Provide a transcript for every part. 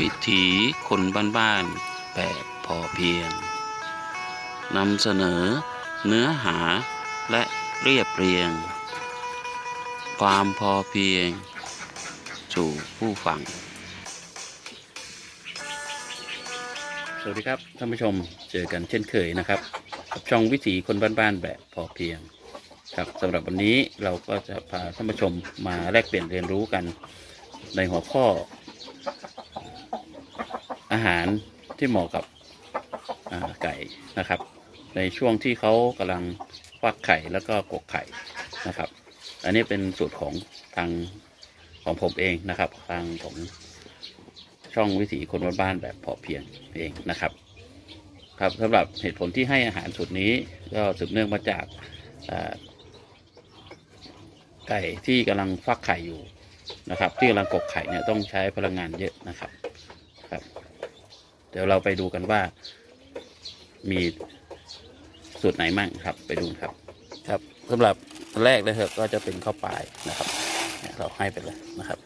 วิถีคนบ้านๆแบบพอเพียงนำเสนอเนื้อหาและเรียบเรียง ความพอเพียง สู่ผู้ฟัง สวัสดีครับท่านผู้ชมเจอกันเช่นเคยนะครับกับช่องวิถีคนบ้านๆแบบพอเพียง ครับสำหรับวันนี้เราก็จะพาท่านผู้ชมมาแลกเปลี่ยนเรียนรู้กันในหัวข้อ อาหารที่เหมาะกับไก่นะครับ ในช่วงที่เขากำลังฟักไข่แล้วก็กกไข่นะครับ อันนี้เป็นสูตรของทางของผมเองนะครับ ทางของช่องวิถีคนบ้านๆแบบพอเพียงเองนะครับครับสำหรับเหตุผลที่ให้อาหารสูตรนี้ก็สืบเนื่องมาจากไก่ที่กำลังฟักไข่อยู่นะครับ ที่กำลังกกไข่เนี่ยต้องใช้พลังงานเยอะนะครับ เดี๋ยวเราไปดูกันว่า มีสูตรไหนมั่งครับ ไปดูครับ ครับสำหรับแรกเลยครับ ก็จะเป็นข้าวปลายนะครับเนี่ยเราให้ไปเลยนะครับ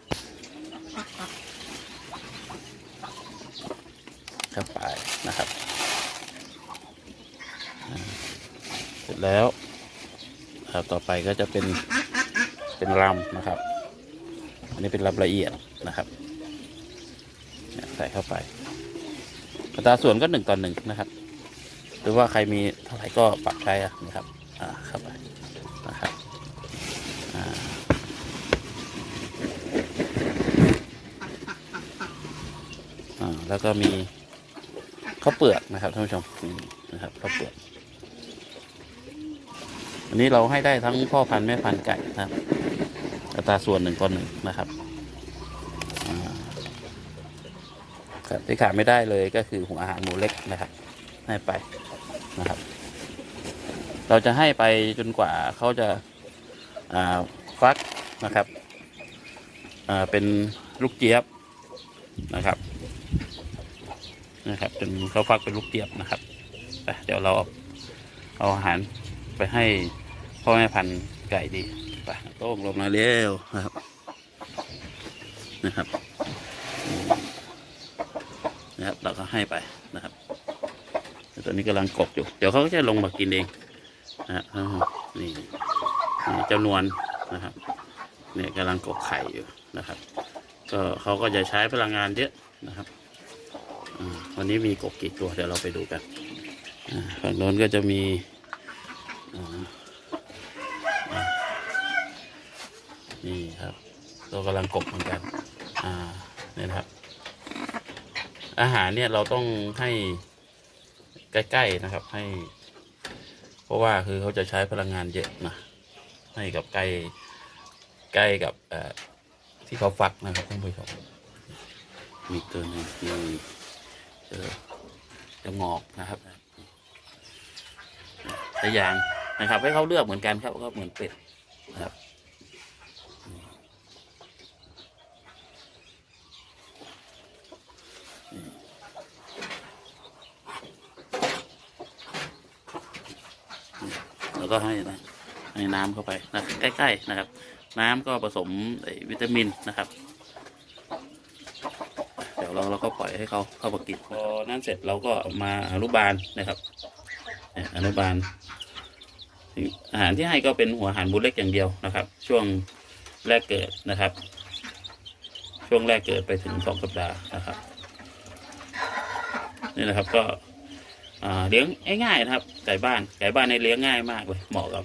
ข้าวปลายนะครับเสร็จแล้วครับต่อไปก็จะเป็นเป็นรำนะครับ อันนี้เป็นรำละเอียดนะครับเนี่ยใส่เข้าไป อัตราส่วนก็หนึ่งต่อหนึ่งนะครับ หรือว่าใครมีเท่าไหร่ก็ปรับใช้นะครับอ่าเข้าไปนะครับอ่าอ่าแล้วก็มีข้าวเปลือกนะครับท่านผู้ชมนี่นะครับข้าวเปลือกอันนี้เราให้ได้ทั้งพ่อพันธุ์แม่พันธุ์ไก่นะครับอัตราส่วนหนึ่งต่อหนึ่งนะครับอ่า ครับที่ขาดไม่ได้เลยก็คือหัวอาหารหมูเล็กนะครับ ให้ไปนะครับ เราจะให้ไปจนกว่าเขาจะาฟักนะครับเป็นลูกเจี๊ยบนะครับนะครับจนเขาฟักเป็นลูกเจี๊ยบนะครับเดี๋ยวเราเอาอาหารไปให้พ่อแม่พันธุ์ไก่ดีไปโต้งลงมาเร็วนะครับนะครับ นะครับ เราก็ให้ไปนะครับต่ตอนนี้กำลังกบอยู่ เดี๋ยวเขาก็จะลงมากินเองนะฮะนี่เจ้านวลนะครับ เนี่ยกำลังกบไข่อยู่นะครับ ก็เขาก็จะใช้พลังงานเยอะนะครับวันนี้มีกบกี่ตัวเดี๋ยวเราไปดูกันอ่าฝั่งโน้นก็จะมีนี่ครับเรากำลังกบเหมือนกัน อ่าเนี่ยนะครับ อาหารเนี่ยเราต้องให้ใกล้ๆนะครับ ให้ เพราะว่าคือเขาจะใช้พลังงานเยอะนะให้กับใกล้ใกล้กับที่เขาฟักนะครับท่านผู้ชมมีตัวหนึงมีเจอจะงอกนะครับแต่ยางนะครับ ให้เขาเลือกเหมือนกันครับก็เหมือนเป็ดนะครับ แล้วก็ให้นะให้น้ำเข้าไปนะใกล้ๆนะครับ น้ำก็ผสมไอวิตามินนะครับ เดี๋ยวเราเราก็ปล่อยให้เขาเข้ามากินพอนั่นเสร็จเราก็มาอนุบาลนะครับเนี่ยอนุบาลอาหารที่ให้ก็เป็นหัวอาหารบุเล็กอย่างเดียวนะครับ ช่วงแรกเกิดนะครับ ช่วงแรกเกิดไปถึงสองสัปดาห์นะครับนี่นะครับก็ เลี้ยงง่ายๆนะครับ ไก่บ้านไก่บ้านในเลี้ยงง่ายมากเลยเหมาะกับ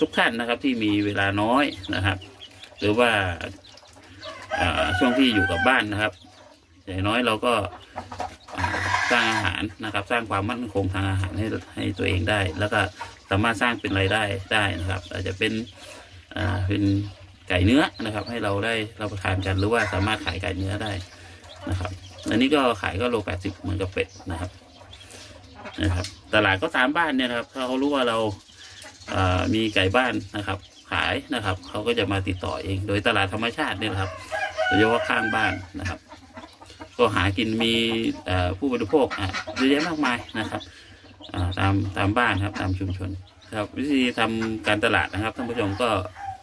ทุกท่านนะครับที่มีเวลาน้อยนะครับ หรือว่าช่วงที่อยู่กับบ้านนะครับอย่างน้อยเราก็สร้างอาหารนะครับ สร้างความมั่นคงทางอาหารให้ให้ตัวเองได้ แล้วก็สามารถสร้างเป็นรายได้ได้นะครับ อาจจะเป็นเป็นไก่เนื้อนะครับ ให้เราได้รับประทานกันหรือว่าสามารถขายไก่เนื้อได้นะครับ อันนี้ก็ขายก็โลแปดสิบเหมือนกับเป็ดนะครับ นะครับ ตลาดก็ตามบ้านเนี่ยนะครับ ถ้าเขารู้ว่าเรามีไก่บ้านนะครับ ขายนะครับ เขาก็จะมาติดต่อเอง โดยตลาดธรรมชาติเนี่ยครับโดยเฉพาะข้างบ้านนะครับ ก็หากินมีผู้บริโภคเยอะแยะมากมายนะครับตามตามบ้านครับตามชุมชนครับวิธีทำการตลาดนะครับท่านผู้ชมก็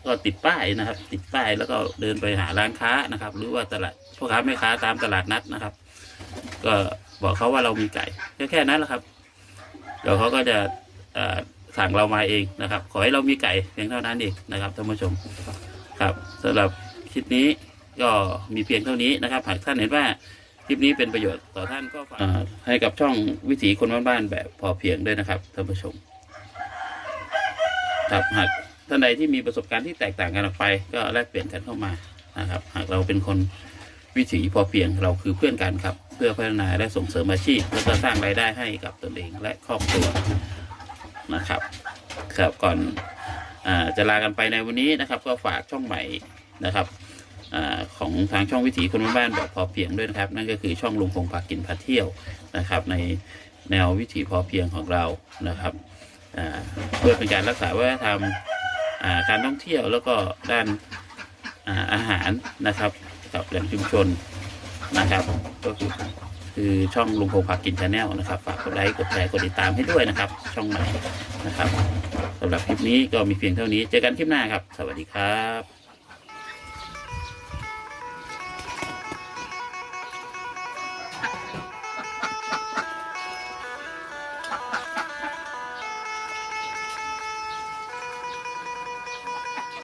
ก็ติดป้ายนะครับ ติดป้ายแล้วก็เดินไปหาร้านค้านะครับ หรือว่าตลาดพ่อค้าแม่ค้าตามตลาดนัดนะครับ ก็บอกเขาว่าเรามีไก่แค่แค่นั้นแหละครับ เดี๋ยวเขาก็จะสั่งเรามาเองนะครับ ขอให้เรามีไก่เพียงเท่านั้นเองนะครับท่านผู้ชมครับสำหรับคลิปนี้ก็มีเพียงเท่านี้นะครับหากท่านเห็นว่าคลิปนี้เป็นประโยชน์ต่อท่านก็ฝากให้กับช่องวิถีคนบ้านๆแบบพอเพียงด้วยนะครับท่านผู้ชมครับหากท่านใดที่มีประสบการณ์ที่แตกต่างกันออกไป ก็แลกเปลี่ยนกันเข้ามานะครับ หากเราเป็นคนวิถีพอเพียงเราคือเพื่อนกันครับ เพื่อพัฒนาและส่งเสริมอาชีพ แล้วก็สร้างรายได้ให้กับตนเองและครอบครัวนะครับครับก่อนอจะลากันไปในวันนี้นะครับ ก็ฝากช่องใหม่นะครับอของทางช่องวิถีคนบ้านๆแบบพอเพียงด้วยนะครับ นั่นก็คือช่องลุงพงพากินพาเที่ยวนะครับ ในแนววิถีพอเพียงของเรานะครับเพื่อเป็นการรักษาวัฒนธรรมการท่องเที่ยวแล้วก็ด้านอาอาหารนะครับกับแหล่งชุมชน นะครับ ก็คือคือช่องลุงพงพากินชาแนลนะครับฝากกดไลค์กดแชร์กดติดตามให้ด้วยนะครับ ช่องใหม่นะครับสำหรับคลิปนี้ก็มีเพียงเท่านี้ เจอกันคลิปหน้าครับ สวัสดีครับ